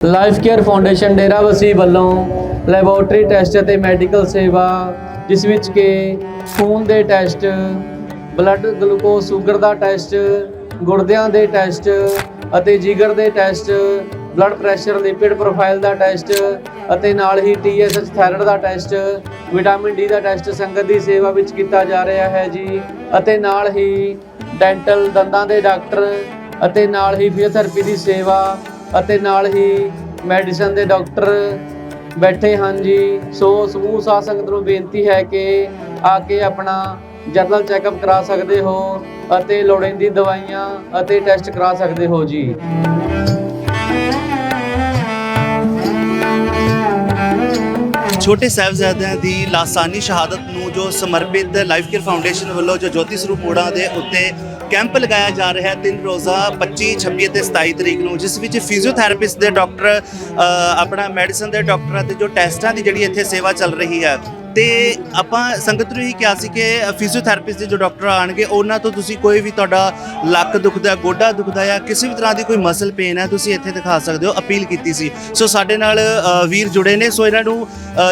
Life care foundation Derabassi ਵੱਲੋਂ laboratory test ਅਤੇ medical ਸੇਵਾ, ਜਿਸ ਵਿੱਚ ਕਿ ਖੂਨ ਦੇ ਟੈਸਟ, ਬਲੱਡ ਗਲੂਕੋਜ਼ ਸ਼ੂਗਰ ਦਾ ਟੈਸਟ, ਗੁਰਦਿਆਂ ਦੇ ਟੈਸਟ ਅਤੇ ਜਿਗਰ ਦੇ test, blood pressure lipid profile ਦਾ ਟੈਸਟ ਅਤੇ ਨਾਲ ਹੀ ਟੀਐਸਐਚ ਥਾਇਰਾਇਡ ਦਾ ਟੈਸਟ, ਵਿਟਾਮਿਨ ਡੀ ਦਾ ਟੈਸਟ ਸੰਗਤ ਦੀ ਸੇਵਾ ਵਿੱਚ ਕੀਤਾ ਜਾ ਰਿਹਾ ਹੈ ਜੀ ਅਤੇ ਨਾਲ ਹੀ ਡੈਂਟਲ ਦੰਦਾਂ ਦੇ ਡਾਕਟਰ ਅਤੇ ਨਾਲ ਹੀ ਫਿਜ਼ੀਓਥੈਰੇਪੀ ਦੀ ਸੇਵਾ ਅਤੇ ਨਾਲ ਹੀ ਮੈਡੀਸਨ ਦੇ ਡਾਕਟਰ ਬੈਠੇ ਹਨ ਜੀ। ਸੋ ਸਮੂਹ ਸਾਧ ਸੰਗਤ ਨੂੰ ਬੇਨਤੀ ਹੈ ਕਿ ਆ ਕੇ ਆਪਣਾ ਜਨਰਲ ਚੈੱਕਅਪ ਕਰਾ ਸਕਦੇ ਹੋ ਅਤੇ ਲੋੜੀਂਦੀ ਦਵਾਈਆਂ ਅਤੇ ਟੈਸਟ ਕਰਾ ਸਕਦੇ ਹੋ ਜੀ। ਛੋਟੇ ਸਾਹਿਬਜ਼ਾਦਿਆਂ ਦੀ ਲਾਸਾਨੀ ਸ਼ਹਾਦਤ ਨੂੰ ਜੋ ਸਮਰਪਿਤ ਲਾਈਫ ਕੇਅਰ ਫਾਊਂਡੇਸ਼ਨ ਵੱਲੋਂ ਜੋ ਜੋਤੀ ਸਰੂਪ ਮੋੜਾ ਦੇ ਉੱਤੇ ਕੈਂਪ ਲਗਾਇਆ ਜਾ ਰਿਹਾ ਹੈ ਤਿੰਨ ਰੋਜ਼ਾ 25 26 ਅਤੇ 27 ਤਰੀਕ ਨੂੰ, ਜਿਸ ਵਿੱਚ ਫਿਜ਼ੀਓਥੈਰੇਪਿਸਟ ਦੇ ਡਾਕਟਰ ਆਪਣਾ ਮੈਡੀਸਨ ਦੇ ਡਾਕਟਰ ਅਤੇ ਜੋ ਟੈਸਟਾਂ ਦੀ ਜਿਹੜੀ ਇੱਥੇ ਸੇਵਾ ਚੱਲ ਰਹੀ ਹੈ ਤੇ ਆਪਾਂ ਸੰਗਤ ਨੂੰ ਹੀ ਕਿਹਾ ਸੀ ਕਿ ਫਿਜ਼ੀਓਥੈਰੇਪਿਸਟ ਦੇ ਜੋ ਡਾਕਟਰ ਆਣਗੇ ਉਹਨਾਂ ਤੋਂ ਤੁਸੀਂ ਕੋਈ ਵੀ ਤੁਹਾਡਾ ਲੱਕ ਦੁਖਦਾ ਗੋਡਾ ਦੁਖਦਾ ਜਾਂ ਕਿਸੇ ਵੀ ਤਰ੍ਹਾਂ ਦੀ ਕੋਈ ਮਸਲ ਪੇਨ ਹੈ ਤੁਸੀਂ ਇੱਥੇ ਦਿਖਾ ਸਕਦੇ ਹੋ ਅਪੀਲ ਕੀਤੀ ਸੀ। ਸੋ ਸਾਡੇ ਨਾਲ ਵੀਰ ਜੁੜੇ ਨੇ ਸੋ ਇਹਨਾਂ ਨੂੰ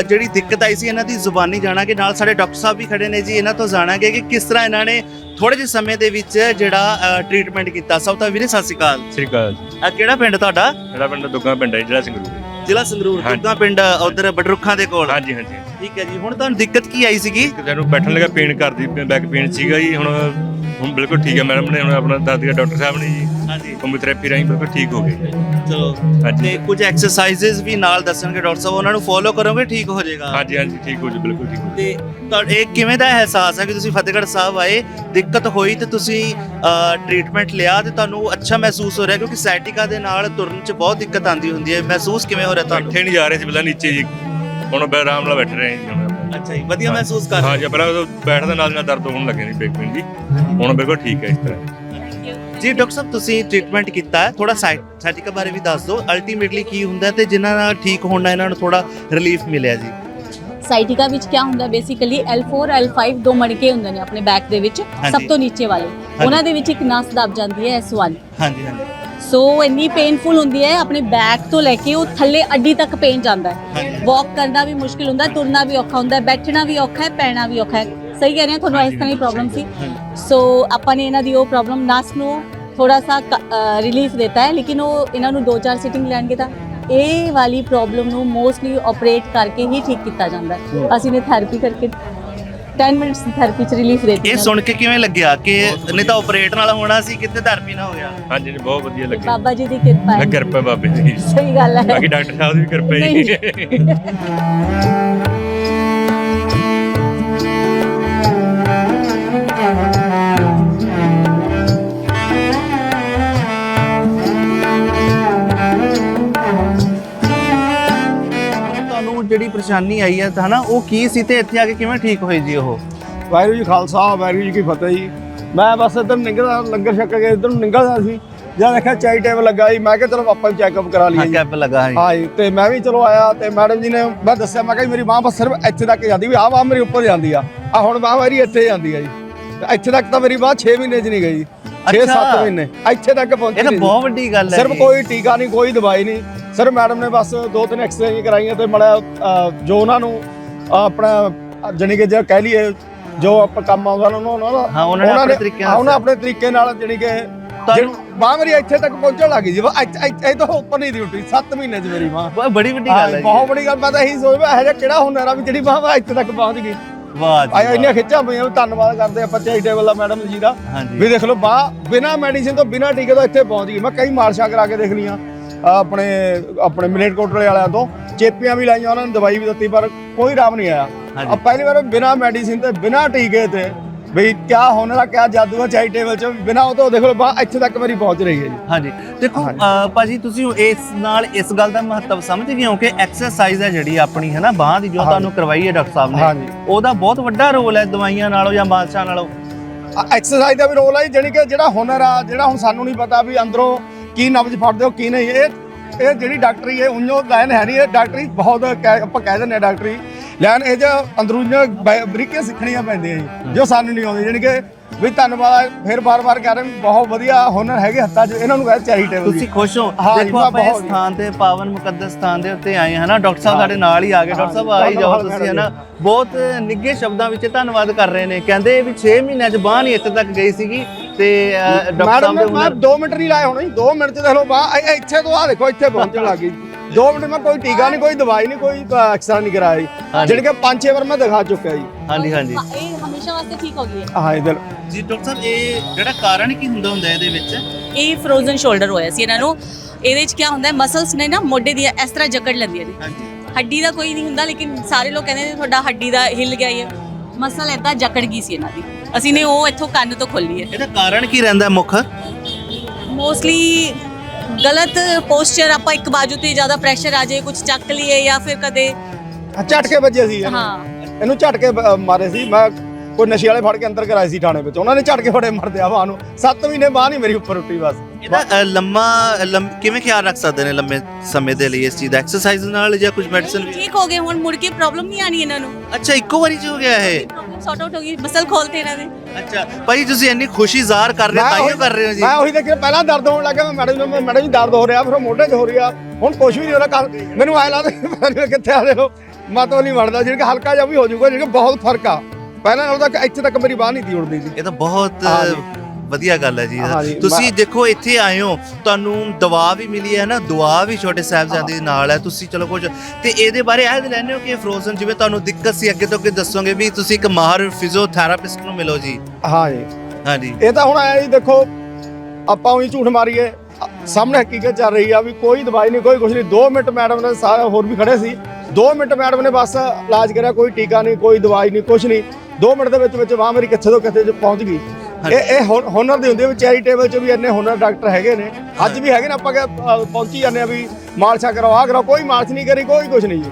ਜਿਹੜੀ ਦਿੱਕਤ ਆਈ ਸੀ ਇਹਨਾਂ ਦੀ ਜ਼ੁਬਾਨੀ ਜਾਣਾਂਗੇ। ਨਾਲ ਸਾਡੇ ਡਾਕਟਰ ਸਾਹਿਬ ਵੀ ਖੜੇ ਨੇ ਜੀ ਇਹਨਾਂ ਤੋਂ ਜਾਣਾਂਗੇ ਕਿ ਕਿਸ ਤਰ੍ਹਾਂ ਇਹਨਾਂ ਨੇ ਥੋੜੇ ਜਿਹੇ ਸਮੇਂ ਦੇ ਵਿੱਚ ਜਿਹੜਾ ਟ੍ਰੀਟਮੈਂਟ ਕੀਤਾ। ਸਭ ਤੋਂ ਵੀਰੇ ਸਤਿ ਸ਼੍ਰੀ ਅਕਾਲ। ਸ੍ਰੀ ਅਕਾਲ ਅ, ਕਿਹੜਾ ਪਿੰਡ ਤੁਹਾਡਾ? ਮੇਰਾ ਪਿੰਡ ਦੁੱਗਾ ਪਿੰਡ ਹੈ ਜ਼ਿਲ੍ਹਾ ਸੰਗਰੂਰ। ਜ਼ਿਲ੍ਹਾ ਸੰਗਰੂਰ। ਦੁੱਗਾ ਪਿੰਡ ਉਧਰ ਬਡਰੁੱਖਾਂ ਦੇ ਕੋਲ। ਹਾਂਜੀ ਹਾਂਜੀ। ਠੀਕ ਹੈ ਜੀ। ਹੁਣ ਤੁਹਾਨੂੰ ਦਿੱਕਤ ਕੀ ਆਈ ਸੀਗੀ? ਨੂੰ ਬੈਠਣ ਲੱਗਾ ਪੇਨ ਕਰਦੀ ਬੈਕ ਪੇਨ ਸੀਗਾ ਜੀ। ਹੁਣ ਹੁਣ ਬਿਲਕੁਲ ਠੀਕ ਹੈ ਮੈਡਮ ਨੇ ਹੁਣ ਆਪਣਾ ਦੱਸ ਦਿਆ ਡਾਕਟਰ ਸਾਹਿਬ ਨੇ ਜੀ। ਹਾਂਜੀ। ਕੰਪਿਊਟਰੈਪੀ ਰਾਹੀਂ ਬਿਲਕੁਲ ਠੀਕ ਹੋ ਗਏ ਚਲੋ ਤੇ ਕੁਝ ਐਕਸਰਸਾਈਜ਼ਸ ਵੀ ਨਾਲ ਦੱਸਣਗੇ ਡਾਕਟਰ ਸਾਹਿਬ ਉਹਨਾਂ ਨੂੰ ਫੋਲੋ ਕਰੋਗੇ ਠੀਕ ਹੋ ਜਾਏਗਾ? ਹਾਂਜੀ ਹਾਂਜੀ ਠੀਕ ਹੋ ਜੀ ਬਿਲਕੁਲ ਠੀਕ ਹੋ ਤੇ ਤੁਹਾਡਾ ਇਹ ਕਿਵੇਂ ਦਾ ਅਹਿਸਾਸ ਹੈ ਕਿ ਤੁਸੀਂ ਫਤਿਹਗੜ੍ਹ ਸਾਹਿਬ ਆਏ ਦਿੱਕਤ ਹੋਈ ਤੇ ਤੁਸੀਂ ਟ੍ਰੀਟਮੈਂਟ ਲਿਆ ਤੇ ਤੁਹਾਨੂੰ ਅੱਛਾ ਮਹਿਸੂਸ ਹੋ ਰਿਹਾ ਕਿਉਂਕਿ ਸਾਈਟਿਕਾ ਦੇ ਨਾਲ ਤੁਰਨ 'ਚ ਬਹੁਤ ਦਿੱਕਤ ਆਉਂਦੀ ਹੁੰਦੀ ਹੈ। ਮਹਿਸੂਸ ਕਿਵੇਂ ਹੋ ਰਿਹਾ ਤੁਹਾਨੂੰ? ਬੈਠੇ ਨਹੀਂ ਜਾ ਰਹੇ ਸੀ ਪਹਿਲਾਂ ਨੀਚੇ ਜੀ। ਹੁਣ ਬੈ ਆਰਾਮ ਨਾਲ ਬੈਠ ਰਹੇ ਹਾਂ ਜੀ ਹੁਣ। ਅੱਛਾ ਜੀ ਵਧੀਆ ਮਹਿਸੂਸ ਕਰ ਰਹੇ ਹਾਂਜੀ ਪਹਿਲਾਂ ਉਦੋਂ ਬੈਠਦੇ ਨਾਲ ਨਾਲ ਦਰਦ ਹੋਣ ਲੱਗੇ ਸੀ ਬੈਕ ਪੇਨ ਜੀ। ਹੁਣ ਬਿਲਕੁਲ ਠੀਕ ਹੈ ਇਸ ਤਰ੍ਹਾਂ। ਜੀ ਡਾਕਟਰ ਸਾਹਿਬ ਤੁਸੀਂ ਟ੍ਰੀਟਮੈਂਟ ਕੀਤਾ ਹੈ। ਥੋੜਾ ਸਾਈਟਿਕਾ ਬਾਰੇ ਵੀ ਦੱਸ ਦਿਓ। ਅਲਟੀਮੇਟਲੀ ਕੀ ਹੁੰਦਾ ਹੈ ਤੇ ਜਿਨ੍ਹਾਂ ਨਾਲ ਠੀਕ ਹੋਣਾ ਇਹਨਾਂ ਨੂੰ ਥੋੜਾ ਰਿਲੀਫ ਮਿਲਿਆ ਜੀ? ਸਾਈਟਿਕਾ ਵਿੱਚ ਕੀ ਹੁੰਦਾ? ਬੇਸਿਕਲੀ L4 L5 ਦੋ ਮਣਕੇ ਹੁੰਦੇ ਨੇ ਆਪਣੇ ਬੈਕ ਦੇ ਵਿੱਚ। ਸਭ ਤੋਂ ਨੀਚੇ ਵਾਲੇ। ਉਹਨਾਂ ਦੇ ਵਿੱਚ ਇੱਕ ਨਸ ਦਬ ਜਾਂਦੀ ਹੈ S1 ਹਾਂਜੀ ਹਾਂਜੀ। ਸੋ ਇੰਨੀ ਪੇਨਫੁਲ ਹੁੰਦੀ ਹੈ ਆਪਣੇ ਬੈਕ ਤੋਂ ਲੈ ਕੇ ਉਹ ਥੱਲੇ ਅੱਡੀ ਤੱਕ ਪੇਨ ਜਾਂਦਾ ਹੈ। ਹਾਂਜੀ। ਵਾਕ ਕਰਨਾ ਵੀ ਮੁਸ਼ਕਿਲ ਹੁੰਦਾ ਹੈ ਤੁਰਨਾ ਵੀ ਔਖਾ ਹੁੰਦਾ ਹੈ ਬੈਠਣਾ ਵੀ ਔਖਾ ਹੈ ਪੈਣਾ ਵੀ ਔਖਾ ਹੈ। ਸਹੀ ਕਹਿ ਰਹੇ ਹੋ ਤੁਹਾਨੂੰ ਇਸ ਤਰ੍ਹਾਂ ਦੀ ਪ੍ਰੋਬਲਮ ਸੀ। ਸੋ ਆਪਾਂ ਨੇ ਇਹਨਾਂ ਦੀ ਉਹ ਪ੍ਰੋਬਲਮ ਨਸ ਨੂੰ ਥੋੜਾ ਸਾ ਰਿਲੀਫ ਦਿੱਤਾ ਹੈ ਲੇਕਿਨ ਉਹ ਇਹਨਾਂ ਨੂੰ 2-4 ਸਿਟਿੰਗ ਲੈਣਗੇ ਤਾਂ ਇਹ ਵਾਲੀ ਪ੍ਰੋਬਲਮ ਨੂੰ ਮੋਸਟਲੀ ਆਪਰੇਟ ਕਰਕੇ ਹੀ ਠੀਕ ਕੀਤਾ ਜਾਂਦਾ ਹੈ। ਅਸੀਂ ਨੇ ਥੈਰੇਪੀ ਕਰਕੇ 10 ਮਿੰਟਸ ਦੀ ਥੈਰੇਪੀ ਚ ਰਿਲੀਫ ਦਿੱਤੀ ਇਹ ਸੁਣ ਕੇ ਕਿਵੇਂ ਲੱਗਿਆ ਕਿ ਨਹੀਂ ਤਾਂ ਆਪਰੇਟ ਨਾਲ ਹੋਣਾ ਸੀ ਕਿਤੇ ਥੈਰੇਪੀ ਨਾ ਹੋ ਗਿਆ ਹਾਂਜੀ ਜੀ ਬਹੁਤ ਵਧੀਆ ਲੱਗੇ ਬਾਬਾ ਜੀ ਦੀ ਕਿਰਪਾ ਹੈ। ਕਿਰਪਾ ਬਾਬੇ ਦੀ। ਸਹੀ ਗੱਲ ਹੈ। ਬਾਕੀ ਡਾਕਟਰ ਸਾਹਿਬ ਦੀ ਵੀ ਕਿਰਪਾ ਜੀ ਪਰੇਸ਼ਾਨੀ ਆਈ ਹੈ ਤਾਂ ਹਨਾ ਉਹ ਕੀ ਸੀ ਤੇ ਇੱਥੇ ਆ ਕੇ ਕਿਵੇਂ ਠੀਕ ਹੋਈ ਜੀ ਉਹ? ਵਾਹਿਗੁਰੂ ਜੀ ਖਾਲਸਾ ਵਾਹਿਗੁਰੂ ਜੀ ਕੀ ਫਤਿਹ ਜੀ। ਮੈਂ ਬਸ ਇੱਧਰ ਨਿਕਲਦਾ ਲੰਗਰ ਛਕ ਕੇ ਇੱਧਰ ਨੂੰ ਨਿਕਲਦਾ ਸੀ। ਜਦ ਦੇਖਿਆ ਚਾਈ ਟੇਬਲ ਲੱਗਾ ਜੀ ਮੈਂ ਕਿਹਾ ਚਲੋ ਆਪਾਂ ਚੈੱਕਅਪ ਕਰਾ ਲਈਏ ਜੀ। ਕੈਪ ਲਗਾ ਹੈ ਹਾਂ ਜੀ ਤੇ ਮੈਂ ਵੀ ਚਲੋ ਆਇਆ ਤੇ ਮੈਡਮ ਜੀ ਨੇ ਮੈਂ ਦੱਸਿਆ ਮੈਂ ਕਿਹਾ ਜੀ ਮੇਰੀ ਬਾਂਹ ਬਸ ਸਿਰਫ ਇੱਥੇ ਤੱਕ ਜਾਂਦੀ ਵੀ ਆਹ ਬਾਂਹ ਮੇਰੀ ਉੱਪਰ ਜਾਂਦੀ ਆ। ਆ ਹੁਣ ਬਾਂਹ ਮੇਰੀ ਇੱਥੇ ਜਾਂਦੀ ਆ ਜੀ। ਇੱਥੇ ਤੱਕ ਤਾਂ ਮੇਰੀ ਬਾਂਹ 6 ਮਹੀਨੇ 'ਚ ਨਹੀਂ ਗਈ। 6-7 ਅੱਛਾ। ਮਹੀਨੇ। ਇੱਥੇ ਤੱਕ ਪਹੁੰਚੀ ਇਹ ਤਾਂ ਬਹੁਤ ਵੱਡੀ ਗੱਲ ਹੈ ਸਿਰਫ। ਕੋਈ ਟੀਕਾ ਨਹੀਂ ਕੋਈ ਦਵਾਈ ਨਹੀਂ। ਸਿਰਫ ਮੈਡਮ ਨੇ ਬਸ ਦੋ ਤਿੰਨ ਐਕਸਰਸਾਈਜ਼ ਕਰਾਈਆਂ ਤੇ ਮੜਾ ਜੋ ਉਹਨਾਂ ਨੂੰ ਆਪਣਾ ਜਾਣੀ ਕਿ ਜੇ ਕਹਿ ਲਈਏ ਜੋ ਆਪਾਂ ਕੰਮ ਆਉਂਦਾ ਉਹਨਾਂ ਦਾ ਹਾਂ, ਉਹਨਾਂ ਨੇ ਆਪਣੇ ਤਰੀਕੇ ਨਾਲ ਉਹਨਾਂ ਆਪਣੇ ਤਰੀਕੇ ਨਾਲ ਜਾਣੀ ਕਿ ਬਾਹ ਮੇਰੀ ਇੱਥੇ ਤੱਕ ਪਹੁੰਚਣ ਲੱਗੀ ਜੀ। ਇੱਥੇ ਤੋਂ ਉੱਪਰ ਨਹੀਂ ਦੀ ਉੱਠੀ। 7 ਮਹੀਨੇ 'ਚ ਮੇਰੀ ਬਾਹ। ਬਹੁਤ ਬੜੀ ਵੱਡੀ ਗੱਲ ਹੈ ਬਹੁਤ ਬੜੀ ਗੱਲ। ਮੈਂ ਤਾਂ ਇਹੀ ਸੋਚਦਾ ਇਹ ਕਿਹੜਾ ਹੁਨਰ ਆ ਵੀ ਜਿਹੜੀ ਬਾਹ ਇੱਥੇ ਤੱਕ ਪਹੁੰਚ ਗਈ। ਵਾਹ ਜੀ ਆਇਆ ਇੰਨੀਆਂ ਵਾਹ। ਖਿੱਚਾਂ ਪਈਆਂ ਵੀ ਧੰਨਵਾਦ ਕਰਦੇ ਆਪਾਂ ਚੈਰੀਟੇਬਲ ਦਾ ਮੈਡਮ ਜੀ ਦਾ। ਹਾਂਜੀ। ਵੀ ਦੇਖ ਲਓ ਬਿਨਾ ਮੈਡੀਸਿਨ ਤੋਂ ਬਿਨਾ ਟੀਕੇ ਤੋਂ ਇੱਥੇ ਪਹੁੰਚ ਗਈ। ਮੈਂ ਕਈ ਮਾਰਸ਼ਾਂ ਕਰਾ ਕੇ ਦੇਖ ਆਹ ਆਪਣੇ ਆਪਣੇ ਮਿਲੇਟ ਕੋਟਲੇ ਵਾਲਿਆਂ ਤੋਂ। ਚੇਪੀਆਂ ਵੀ ਲਾਈਆਂ ਉਹਨਾਂ ਨੇ ਦਵਾਈ ਵੀ ਦਿੱਤੀ ਪਰ ਕੋਈ ਆਰਾਮ ਨਹੀਂ ਆਇਆ। ਆ ਪਹਿਲੀ ਵਾਰ ਬਿਨਾ ਮੈਡੀਸਿਨ ਤੇ ਬਿਨਾ ਟੀਕੇ ਤੇ ਵੀ ਕਿਆ ਹੋਣ ਵਾਲਾ ਕਿਆ ਜਾਦੂ ਹੈ ਚੈਰੀਟੇਬਲ ਚ ਬਿਨਾ ਉਹ ਤੋਂ ਦੇਖ ਬਾਹ ਇੱਥੇ ਤੱਕ ਮੇਰੀ ਪਹੁੰਚ ਰਹੀ ਹੈ ਜੀ ਹਾਂਜੀ ਦੇਖੋ। ਅਹ ਭਾਜੀ ਤੁਸੀਂ ਇਸ ਨਾਲ ਇਸ ਗੱਲ ਦਾ ਮਹੱਤਵ ਸਮਝ ਗਏ ਹੋ ਕਿ ਐਕਸਰਸਾਈਜ਼ ਹੈ ਜਿਹੜੀ ਆਪਣੀ ਹੈ ਨਾ ਬਾਹ ਦੀ ਜੋ ਹਾਂਜੀ। ਤੁਹਾਨੂੰ ਕਰਵਾਈ ਹੈ ਡਾਕਟਰ ਸਾਹਿਬ ਹਾਂਜੀ। ਨੇ ਉਹਦਾ ਬਹੁਤ ਵੱਡਾ ਰੋਲ ਹੈ ਦਵਾਈਆਂ ਨਾਲੋਂ ਜਾਂ ਮਾਲਸ਼ਾਂ ਨਾਲੋਂ ਐਕਸਰਸਾਈਜ਼ ਦਾ ਵੀ ਰੋਲ ਹੈ ਜੀ, ਜਾਣੀ ਕਿ ਜਿਹੜਾ ਹੁਨਰ ਆ ਜਿਹੜਾ ਹੁਣ ਸਾਨੂੰ ਨਹੀਂ ਪਤਾ ਵੀ ਅੰਦਰੋਂ ਕੀ ਨਬਜ਼ ਫੜਦੇ ਹੋ ਕੀ ਨਹੀਂ ਇਹ ਇਹ ਜਿਹੜੀ ਡਾਕਟਰੀ ਹੈ ਉਈਓ ਲਾਈਨ ਹੈ ਨਹੀਂ ਇਹ ਡਾਕਟਰੀ ਬਹੁਤ ਕਹਿ- ਆਪਾਂ ਕਹਿ ਦਿੰਦੇ ਆ ਡਾਕਟਰੀ ਲੈਨ ਇਹ ਜੋ ਅੰਦਰੂਨੀਆਂ ਬਰੀਕੀਆਂ ਸਿੱਖਣੀਆਂ ਪੈਂਦੀਆਂ ਜੀ ਜੋ ਸਾਨੂੰ ਨਹੀਂ ਆਉਂਦੀ ਜਾਣੀ ਕਿ ਵੀ ਧੰਨਵਾਦ। ਫਿਰ ਬਾਰ-ਬਾਰ ਕਹਿ ਰਹੇ ਵੀ ਬਹੁਤ ਵਧੀਆ ਹੁਨਰ ਹੈਗੇ ਹੱਥਾਂ 'ਚ ਇਹਨਾਂ ਨੂੰ ਕਹਿੰਦੇ ਚੈਰੀਟੇਬਲ ਤੁਸੀਂ ਖੁਸ਼ ਹੋ? ਦੇਖੋ ਆਪਾਂ ਇਸ ਸਥਾਨ ਤੇ ਪਾਵਨ ਮੁਕੱਦਸ ਸਥਾਨ ਦੇ ਉੱਤੇ ਆਏ ਹਾਂ ਨਾ ਡਾਕਟਰ ਸਾਹਿਬ। ਸਾਡੇ ਨਾਲ ਹੀ ਆ ਗਏ ਡਾਕਟਰ ਸਾਹਿਬ ਆ ਹੀ ਹਾਂ, ਜਾਓ ਤੁਸੀਂ ਹਨਾ? ਬਹੁਤ ਨਿੱਘੇ ਸ਼ਬਦਾਂ ਵਿੱਚ ਧੰਨਵਾਦ ਕਰ ਰਹੇ ਨੇ। ਕਹਿੰਦੇ ਵੀ 6 ਮਹੀਨਿਆਂ ਚ ਬਾਂਹ ਨਹੀਂ ਇੱਥੇ ਤੱਕ ਗਈ ਸੀਗੀ ਤੇ ਡਾਕਟਰ ਸਾਹਿਬ ਦੇ ਮੈਂ ਹੁਨਰ 2 ਮਿੰਟ ਨਹੀਂ ਲਾਏ ਹੋਣੇ 2 ਮਿੰਟ 'ਚ ਦੇਖ ਲਓ ਬਾ ਇਹ- ਇੱਥੇ ਤੋਂ ਆ ਦੇਖੋ ਇੱਥੇ ਪਹੁੰਚਣ ਲੱਗੀ 2 ਮਿੰਟ ਮੈਂ ਕੋਈ ਟੀਕਾ ਨਹੀਂ ਕੋਈ ਦਵਾਈ ਨਹੀਂ ਕੋਈ ਐਕਸਰਾ ਨਹੀਂ ਕਰਾਇਆ ਜੀ ਹਾਂਜੀ। ਜਿਹੜੀ ਕਿ 5-6 ਵਾਰ ਮੈਂ ਦਿਖਾ ਚੁੱਕਿਆ ਜੀ। ਹਾਂਜੀ ਹਾਂਜੀ। ਇਹ ਹਮੇਸ਼ਾ ਵਾਸਤੇ ਠੀਕ ਹੋ ਗਈ ਹੈ। ਹਾਂ ਇਧਰ। ਜੀ ਡਾਕਟਰ ਸਾਹਿਬ ਇਹ ਜਿਹੜਾ ਕਾਰਨ ਕੀ ਹੁੰਦਾ ਹੁੰਦਾ ਇਹਦੇ ਵਿੱਚ? ਇਹ ਫਰੋਜ਼ਨ ਸ਼ੋਲਡਰ ਹੋਇਆ ਸੀ ਇਹਨਾਂ ਨੂੰ। ਇਹਦੇ ਵਿੱਚ ਕੀ ਹੁੰਦਾ ਹੈ ਮਸਲਸ ਨੇ ਨਾ ਮੋਢੇ ਦੀਆਂ ਇਸ ਤਰ੍ਹਾਂ ਜਕੜ ਲੈਂਦੀਆਂ ਨੇ। ਹਾਂਜੀ। ਹੱਡੀ ਦਾ ਕੋਈ ਨਹੀਂ ਹੁੰਦਾ ਲੇਕਿਨ ਸਾਰੇ ਲੋਕ ਕਹਿੰਦੇ ਨੇ ਤੁਹਾਡਾ ਹੱਡੀ ਦਾ ਹਿੱਲ ਗਿਆ ਇਹ ਮਸਲ ਏਦਾਂ ਜਕੜ ਗਈ ਸੀ ਇਹਨਾਂ ਦੀ। ਅਸੀਂ ਨੇ ਉਹ ਇੱਥੋਂ ਕੰਨ ਤੋਂ ਖੋਲੀ ਹੈ। ਇਹਦਾ ਕਾਰਨ ਕੀ ਰਹਿੰਦਾ ਮੁੱਖ? ਮੋਸਟਲੀ ਗਲਤ ਪੋਸਚਰ ਆਪਾਂ ਇੱਕ ਬਾਜੂ ਤੇ ਜ਼ਿਆਦਾ ਪ੍ਰੈਸ਼ਰ ਆ ਜਾਏ ਕੁਝ ਚੱਕ ਲਈਏ ਜਾਂ ਫਿਰ ਕਦੇ ਝਟਕੇ ਵੱਜੇ ਸੀ। ਇਹਨੂੰ। ਹਾਂ। ਇਹਨੂੰ ਝਟਕੇ ਬ- ਮਾਰੇ ਸੀ। ਮੈਂ ਕੋਈ ਨਸ਼ੇ ਵਾਲੇ ਫੜ ਕੇ ਅੰਦਰ ਕਰਾਏ ਸੀ ਥਾਣੇ ਵਿੱਚ। ਉਹਨਾਂ ਨੇ ਝਟਕੇ ਫੜੇ ਮਰਦੇ ਆ ਬਾਹ ਨੂੰ। 7 ਮਹੀਨੇ ਬਾਹ ਨਹੀਂ ਮੇਰੀ ਉੱਪਰ ਉੱਟੀ ਬਸ। ਇਹਦਾ ਅ, ਲੰਮਾ ਲੰਮ- ਕਿਵੇਂ ਖਿਆਲ ਰੱਖ ਸਕਦੇ ਨੇ ਲੰਮੇ ਸਮੇਂ ਦੇ ਲਈ ਇਸ ਚੀਜ਼ ਦਾ? ਐਕਸਰਸਾਈਜ਼ ਨਾਲ ਜਾਂ ਕੁਝ ਮੈਡੀਸਨ ਠੀਕ ਹੋ ਗਏ ਹੁਣ ਮੁੜ ਕੇ ਪ੍ਰੋਬਲਮ ਨਹੀਂ ਆਣੀ ਇਹਨਾਂ ਨੂੰ। ਅੱਛਾ ਇੱਕੋ ਵਾਰੀ ਚ ਹੋ ਗਿਆ ਇਹ? ਸੌਟ ਆਊਟ ਹੋ ਗਈ ਮਸਲ ਖੋਲਤੇ ਇਹਨਾਂ ਦੇ ਅੱਛਾ ਭਾਈ ਤੁਸੀਂ ਇੰਨੀ ਖੁਸ਼ੀ ਜ਼ਾਹਰ ਕਰ ਰਹੇ ਹੋ ਤਾਈਓ ਕਰ ਰਹੇ ਹੋ ਜੀ। ਮੈਂ ਉਹੀ ਦੇਖਿਆ ਪਹਿਲਾਂ ਦਰਦ ਹੋਣ ਲੱਗਾ ਮੈਂ ਮੈਡਮ ਨੂੰ ਮੈਡਮ ਜੀ ਦਰਦ ਹੋ ਰਿਹਾ ਫਿਰ ਉਹ ਮੋਢੇ 'ਚ ਹੋ ਰਿਹਾ ਹੁਣ ਕੁਝ ਵੀ ਨਹੀਂ ਹੋ ਰਿਹਾ ਮੈਨੂੰ ਆਇਆ ਲੱਗਦਾ ਪਤਾ ਨਹੀਂ ਕਿੱਥੇ ਆ ਦੇਖੋ ਮਤੋਂ ਨਹੀਂ ਵੜਦਾ ਜਿਹੜਾ ਕਿ ਹਲਕਾ ਜਿਹਾ ਵੀ ਹੋ ਜਾਊਗਾ ਜਿਹੜਾ ਕਿ ਬਹੁਤ ਫ਼ਰਕ ਆ। ਪਹਿਲਾਂ ਨਾਲੋਂ ਤਾਂ ਇੱਥੇ ਤੱਕ ਮੇਰੀ ਬਾਹ ਨਹੀਂ ਤੀ ਉੜਦੀ ਸੀ ਇਹ ਤਾਂ ਬਹੁਤ ਹਾਂ ਜੀ। ਵਧੀਆ ਗੱਲ ਹੈ ਜੀ ਤੁਸੀਂ ਦੇਖੋ ਇੱਥੇ ਆਏ ਹੋ ਤੁਹਾਨੂੰ ਦਵਾ ਵੀ ਮਿਲੀ ਹੈ ਨਾ ਦੁਆ ਵੀ ਛੋਟੇ ਸਾਹਿਬਜ਼ਾਦੇ ਦੇ ਨਾਲ ਹੈ ਤੁਸੀਂ ਚਲੋ ਕੁਝ ਤੇ ਇਹਦੇ ਬਾਰੇ ਇਹ ਲੈਣੇ ਹੋ ਕਿ ਫਰੋਜ਼ਨ ਜਿਵੇਂ ਤੁਹਾਨੂੰ ਦਿੱਕਤ ਸੀ ਅੱਗੇ ਤੋਂ ਅੱਗੇ ਦੱਸੋਗੇ ਵੀ ਤੁਸੀਂ ਇੱਕ ਮਾਹਰ ਫਿਜ਼ੀਓਥੈਰੇਪਿਸਟ ਨੂੰ ਮਿਲੋ ਜੀ। ਹਾਂ ਜੀ ਹਾਂਜੀ। ਇਹ ਤਾਂ ਹੁਣ ਆਇਆ ਜੀ ਦੇਖੋ ਆਪਾਂ ਉਹੀ ਝੂਠ ਮਾਰੀਏ। ਅ- ਸਾਹਮਣੇ ਹਕੀਕਤ ਚੱਲ ਰਹੀ ਆ ਵੀ ਕੋਈ ਦਵਾਈ ਨਹੀਂ ਕੋਈ ਕੁਝ ਨਹੀਂ। 2 ਮਿੰਟ ਮੈਡਮ ਨੇ ਸਾਰੇ ਹੋਰ ਵੀ ਖੜੇ ਸੀ। 2 ਮਿੰਟ ਮੈਡਮ ਨੇ ਬਸ ਇਲਾਜ ਕਰਿਆ ਕੋਈ ਟੀਕਾ ਨਹੀਂ ਕੋਈ ਦਵਾਈ ਨਹੀਂ ਕੁਝ ਨਹੀਂ। 2 ਮਿੰਟ ਦੇ ਵਿੱਚ ਵਿੱਚ ਬਾਹ ਮੇਰੀ ਕਿੱਥੇ ਤੋਂ ਕਿੱਥੇ ਚ ਪਹੁੰਚ ਗਈ। ਇਹ ਇਹ ਹੁਨ- ਹੁਨਰ ਦੀ ਹੁੰਦੀ ਵੀ ਚੈਰੀਟੇਬਲ ਚ ਵੀ ਇੰਨੇ ਹੁਨਰ ਡਾਕਟਰ ਹੈਗੇ ਨੇ। ਅੱਜ ਵੀ ਹੈਗੇ ਨੇ ਆਪਾਂ ਕਿ ਅ, ਪਹੁੰਚੀ ਜਾਂਦੇ ਆ ਵੀ ਮਾਲਸ਼ਾ ਕਰੋ ਆ ਕਰੋ ਕੋਈ ਮਾਲਸ਼ ਨਹੀਂ ਕਰੀ ਕੋਈ ਕੁਝ ਨਹੀਂ ਜੀ।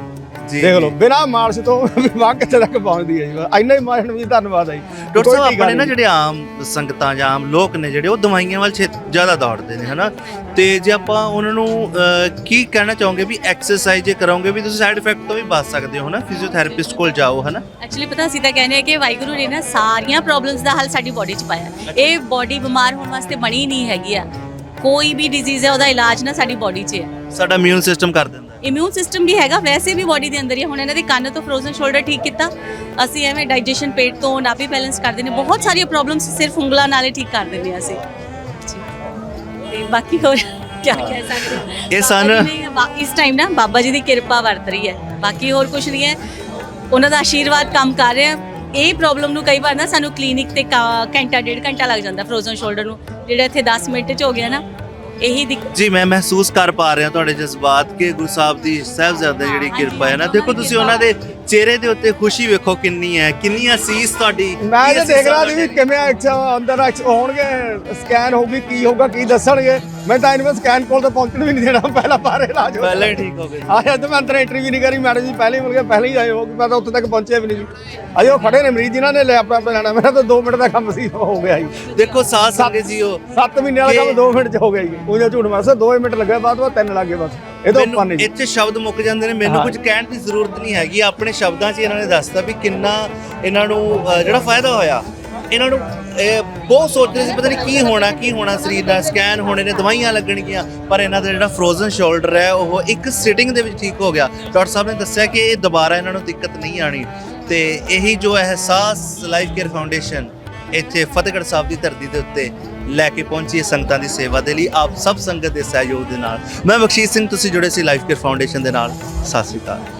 ਦੇਖ ਲਓ ਬਿਨਾ ਮਾਲਸ਼ ਤੋਂ ਵੀ ਬਾਹ ਕਿੱਥੇ ਤੱਕ ਪਹੁੰਚਦੀ ਹੈ ਜੀ ਇੰਨਾ ਹੀ ਮਾਲਸ਼ ਜੀ ਧੰਨਵਾਦ ਹੈ ਜੀ। ਡਾਕਟਰ ਸਾਹਿਬ ਆਪਣੇ ਨਾ। ਜਿਹੜੇ ਆਮ ਸੰਗਤਾਂ ਜਾਂ ਆਮ ਲੋਕ ਨੇ ਜਿਹੜੇ ਉਹ ਦਵਾਈਆਂ ਵੱਲ ਛੇ ਜ਼ਿਆਦਾ ਦੌੜਦੇ ਨੇ ਹਨਾ? ਤੇ ਜੇ ਆਪਾਂ ਉਹਨਾਂ ਨੂੰ ਕੀ ਕਹਿਣਾ ਚਾਹੋਗੇ ਵੀ ਐਕਸਰਸਾਈਜ਼ ਜੇ ਕਰੋਗੇ ਵੀ ਤੁਸੀਂ ਸਾਈਡ ਇਫੈਕਟ ਤੋਂ ਵੀ ਬਚ ਸਕਦੇ ਹੋ ਨਾ ਫਿਜ਼ੀਓਥੈਰੇਪਿਸਟ ਕੋਲ ਜਾਓ ਹਨਾ? ਐਕਚੁਅਲੀ ਪਤਾ ਅਸੀਂ ਤਾਂ ਕਹਿੰਦੇ ਆ ਕਿ ਵਾਹਿਗੁਰੂ ਨੇ ਨਾ ਸਾਰੀਆਂ ਪ੍ਰੋਬਲਮਸ ਦਾ ਹੱਲ ਸਾਡੀ ਬਾਡੀ 'ਚ ਪਾਇਆ। ਇਹ ਬਾਡੀ ਬਿਮਾਰ ਹੋਣ ਵਾਸਤੇ ਬਣੀ ਨਹੀਂ ਹੈਗੀ ਆ। ਕੋਈ ਵੀ ਡਿਜ਼ੀਜ਼ ਹੈ ਉਹਦਾ ਇਲਾਜ ਨਾ ਸਾਡੀ ਬਾਡੀ 'ਚ ਹੈ ਸਾਡਾ ਇਮਿਊਨ ਸਿਸਟਮ ਕਰ ਦਿੰਦਾ। ਇਮਿਊਨ ਸਿਸਟਮ ਵੀ ਹੈਗਾ ਵੈਸੇ ਵੀ ਬਾਡੀ ਦੇ ਅੰਦਰ ਹੀ ਹੈ। ਹੁਣ ਇਹਨਾਂ ਦੇ ਕੰਨ ਤੋਂ ਫਰੋਜ਼ਨ ਸ਼ੋਲਡਰ ਠੀਕ ਕੀਤਾ। ਅਸੀਂ ਐਵੇਂ ਡਾਈਜੈਸ਼ਨ ਪੇਟ ਤੋਂ ਨਾਭੀ ਬੈਲੈਂਸ ਕਰਦੇ ਨੇ। ਬਹੁਤ ਸਾਰੀਆਂ ਪ੍ਰੋਬਲਮਸ ਸਿਰਫ ਉਂਗਲਾਂ ਨਾਲ ਹੀ ਠੀਕ ਕਰ ਦਿੰਦੇ ਹਾਂ ਅਸੀਂ। ਜੀ। ਤੇ ਬਾਕੀ ਹੋਰ ਕੀ ਕਹਿ ਸਕਦੇ ਹਾਂ? ਇਹ ਸਨ- ਬਾਬਾ ਜੀ ਨੇ ਬਾ- ਇਸ ਟਾਈਮ ਨਾ ਬਾਬਾ ਜੀ ਦੀ ਕਿਰਪਾ ਵਰਤ ਰਹੀ ਹੈ। ਬਾਕੀ ਹੋਰ ਕੁਝ ਨਹੀਂ ਹੈ। ਉਹਨਾਂ ਦਾ ਆਸ਼ੀਰਵਾਦ ਕੰਮ ਕਰ ਰਿਹਾ। ਇਹ ਪ੍ਰੋਬਲਮ ਨੂੰ ਕਈ ਵਾਰ ਨਾ ਸਾਨੂੰ ਕਲੀਨਿਕ ਤੇ ਕਾ- ਘੰਟਾ ਡੇਢ ਘੰਟਾ ਲੱਗ ਜਾਂਦਾ ਫਰੋਜ਼ਨ ਸ਼ੋਲਡਰ ਨੂੰ। ਜਿਹੜਾ ਇੱਥੇ 10 ਮਿੰਟ ਚ ਹੋ ਗਿਆ ਨਾ ਇਹੀ ਦਿੱਕਤ ਜੀ ਮੈਂ ਮਹਿਸੂਸ ਕਰ ਪਾ ਰਿਹਾ ਤੁਹਾਡੇ ਜਜ਼ਬਾਤ ਕਿ ਗੁਰੂ ਸਾਹਿਬ ਦੀ ਸਾਹਿਬਜ਼ਾਦੇ ਜਿਹੜੀ ਕਿਰਪਾ ਹੈ ਨਾ ਦੇਖੋ ਤੁਸੀਂ ਉਹਨਾਂ ਦੇ ਚਿਹਰੇ ਦੇ ਉੱਤੇ ਖੁਸ਼ੀ ਵੇਖੋ ਕਿੰਨੀ ਹੈ ਕਿੰਨੀ ਅਸੀਸ ਤੁਹਾਡੀ ਮੈਂ ਦੇਖ ਰਿਹਾ ਸੀ ਵੀ। ਕਿਵੇਂ ਅੰਦਰ ਹੋਣਗੇ ਸਕੈਨ ਹੋਊਗੀ ਕੀ ਹੋਊਗਾ ਕੀ ਦੱਸਣਗੇ ਮੈਂ ਤਾਂ ਇਹਨਾਂ ਸਕੈਨ ਕੋਲ ਤਾਂ ਪਹੁੰਚਣ ਵੀ ਨਹੀਂ ਦੇਣਾ ਪਹਿਲਾਂ ਬਾਹਰ ਇਲਾਜ ਹੋ ਪਹਿਲਾਂ ਹੀ ਠੀਕ ਹੋ ਗਏ ਆਇਆ ਤਾਂ ਮੈਂ ਅੰਦਰ ਐਂਟਰੀ ਵੀ ਨਹੀਂ ਕਰੀ ਮੈਡਮ ਜੀ ਪਹਿਲੇ ਹੀ ਮਿਲ ਗਏ ਪਹਿਲੇ ਹੀ ਆਏ ਹੋ ਮੈਂ ਤਾਂ ਉੱਥੇ ਤੱਕ ਪਹੁੰਚਿਆ ਵੀ ਨਹੀਂ ਜੀ। ਅਜੇ ਉਹ ਖੜੇ ਨੇ ਮਰੀਜ਼ ਜਿਨ੍ਹਾਂ ਨੇ ਲੈ ਆਪਣਾ ਲੈਣਾ ਮੇਰਾ ਤਾਂ 2 ਮਿੰਟ ਦਾ ਕੰਮ ਸੀ ਹੋ ਗਿਆ ਜੀ। ਦੇਖੋ ਸਾਥ ਸੰਗਤ ਜੀ ਉਹ। 7 ਮਹੀਨੇ ਵਾਲਾ ਕੰਮ 2 ਮਿੰਟ ਚ ਹੋ ਗਿਆ ਜੀ। ਉਹ ਜੋ ਝੂਠ ਮਾਰਦਾ 2 ਮਿੰਟ ਲੱਗੇ ਬਾਅਦ ਬਾਅਦ 3 ਲੱਗੇ ਬਸ। ਇਹ ਤਾਂ ਉੱਪਰ ਮੈਨੂੰ ਨਹੀਂ ਜੀ। ਇੱਥੇ ਸ਼ਬਦ ਮੁੱਕ ਜਾਂਦੇ ਨੇ ਮੈਨੂੰ। ਕੁਝ ਕਹਿਣ ਦੀ ਜ਼ਰੂਰਤ ਨਹੀਂ ਹੈਗੀ। ਆਪਣੇ ਸ਼ਬਦਾਂ 'ਚ ਇਹਨਾਂ ਨੇ ਦੱਸਤਾ ਵੀ ਕਿੰਨਾ ਇਹਨਾਂ ਨੂੰ ਜਿਹੜਾ ਫਾਇਦਾ ਹੋਇਆ। ਇਹਨਾਂ ਨੂੰ ਬਹੁਤ ਸੋਚਦੇ ਸੀ, ਪਤਾ ਨਹੀਂ ਕੀ ਹੋਣਾ ਕੀ ਹੋਣਾ ਸਰੀਰ ਦਾ, ਸਕੈਨ ਹੋਣੇ ਨੇ, ਦਵਾਈਆਂ ਲੱਗਣਗੀਆਂ, ਪਰ ਇਹਨਾਂ ਦਾ ਜਿਹੜਾ ਫਰੋਜ਼ਨ ਸ਼ੋਲਡਰ ਹੈ, ਉਹ ਇੱਕ ਸਿਟਿੰਗ ਦੇ ਵਿੱਚ ਠੀਕ ਹੋ ਗਿਆ। ਡਾਕਟਰ ਸਾਹਿਬ ਨੇ ਦੱਸਿਆ ਕਿ ਇਹ ਦੁਬਾਰਾ ਇਹਨਾਂ ਨੂੰ ਦਿੱਕਤ ਨਹੀਂ ਆਣੀ ਤੇ ਇਹੀ ਜੋ ਅਹਿਸਾਸ ਲਾਈਫ ਕੇਅਰ ਫਾਊਂਡੇਸ਼ਨ ਇੱਥੇ ਫਤਿਹਗੜ੍ਹ ਸਾਹਿਬ ਦੀ ਧਰਤੀ ਦੇ ਉੱਤੇ ਲੈ ਕੇ ਪਹੁੰਚੀ ਹੈ ਸੰਗਤਾਂ ਦੀ ਸੇਵਾ ਦੇ ਲਈ। ਆਪ ਸਭ ਸੰਗਤ ਦੇ ਸਹਿਯੋਗ ਦੇ ਨਾਲ। ਮੈਂ ਬਖਸ਼ੀਸ਼ ਸਿੰਘ, ਤੁਸੀਂ ਜੁੜੇ ਸੀ ਲਾਈਫ ਕੇਅਰ ਫਾਊਂਡੇਸ਼ਨ ਦੇ ਨਾਲ। ਸਤਿ ਸ਼੍ਰੀ ਅਕਾਲ।